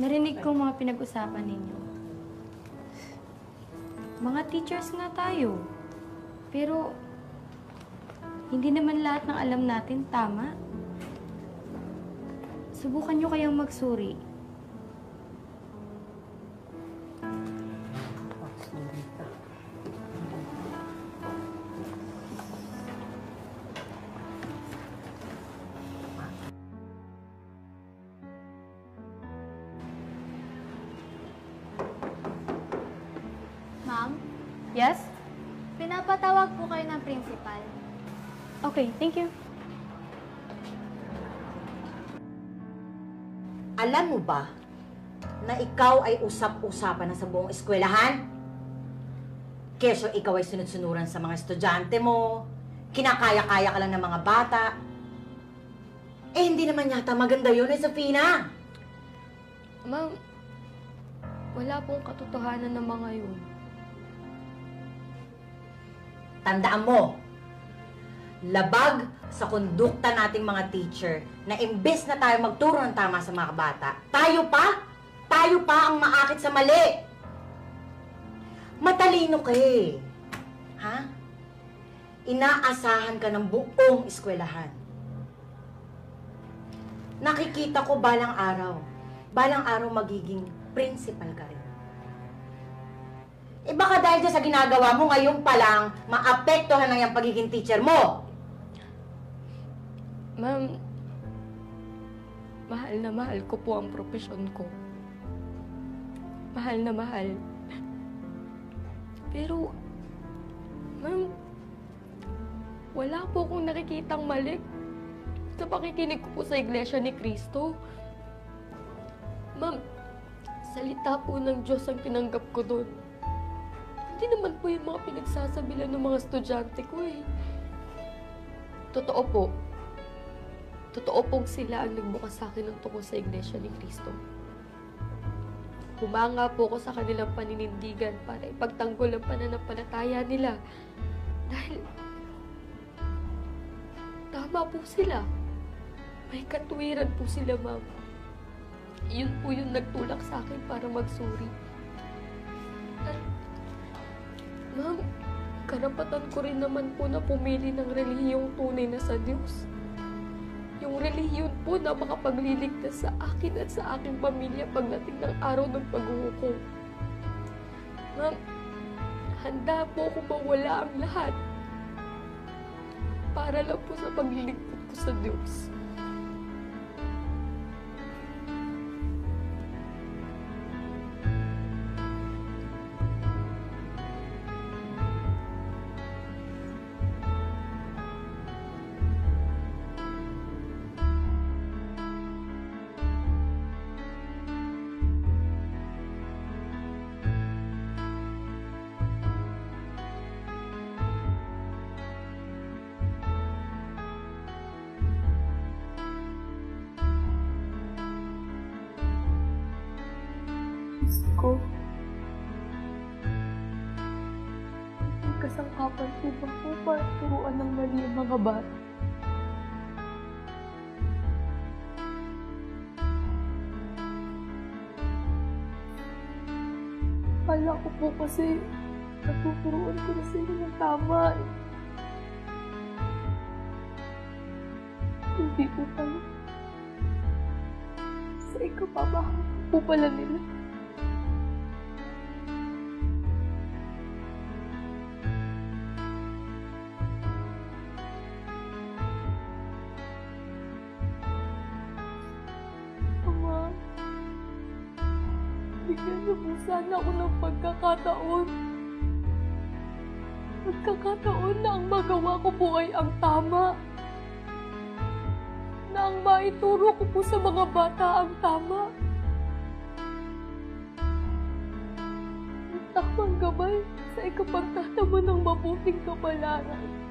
Narinig ko mga pinag-usapan ninyo. Mga teachers nga tayo. Pero, hindi naman lahat ng alam natin tama. Subukan nyo kayang magsuri. Yes? pinapatawag po kayo ng principal. Okay, thank you. Alam mo ba na ikaw ay usap-usapan na sa buong eskwelahan? Keso ikaw ay sunod-sunuran sa mga estudyante mo, kinakaya-kaya ka lang ng mga bata. Eh, hindi naman yata maganda yun eh, Sofina. Ma'am, wala pong katotohanan ng mga yun. Tandaan mo, labag sa kondukta nating mga teacher na imbes na tayo magturo ng tama sa mga bata, tayo pa, tayo pa ang maakit sa mali. Matalino ka eh. Ha? Inaasahan ka ng buong eskwelahan. Nakikita ko balang araw, balang araw magiging principal ka rin. Eh baka dahil sa ginagawa mo ngayon pa lang, maapektuhan na yung pagiging teacher mo. Ma'am, mahal na mahal ko po ang profesyon ko. Mahal na mahal. Pero, ma'am, wala po akong nakikitang mali sa pakikinig ko po sa Iglesia ni Cristo. Ma'am, salita po ng Diyos ang tinanggap ko doon. Hindi naman po yung mga pinagsasabilan ng mga estudyante ko eh. Totoo po, Totoo pong sila ang nagbukas sa akin ng tungkol sa Iglesia ni Cristo. Humanga po ako sa kanilang paninindigan para ipagtanggol ang pananampalataya nila. Dahil, tama po sila. May katuwiran po sila, ma'am. Yun po yung nagtulak sa akin para magsuri. At, ma'am, karapatan ko rin naman po na pumili ng relihiyong tunay na sa Diyos yung relihiyon po na makapagliligtas sa akin at sa aking pamilya pagdating ng araw ng paghuhukom. Ma'am, handa po ako mawala ang lahat para lang po sa paglilingkod ko sa Diyos. Ko. May kasangkapan po ba po para turuan ng mali ang mga bata? Kala ko po kasi natuturuan ko na sila ng tama eh. Hindi po pala. Sa ikapabahan po pala nila. Bigyan niyo po sana ako ng pagkakataon. Pagkakataon na ang magawa ko po ay ang tama. Na ang maituro ko po sa mga bata ang tama. Ang tamang gabay sa ikapagtatama ng mabuting kapalaran.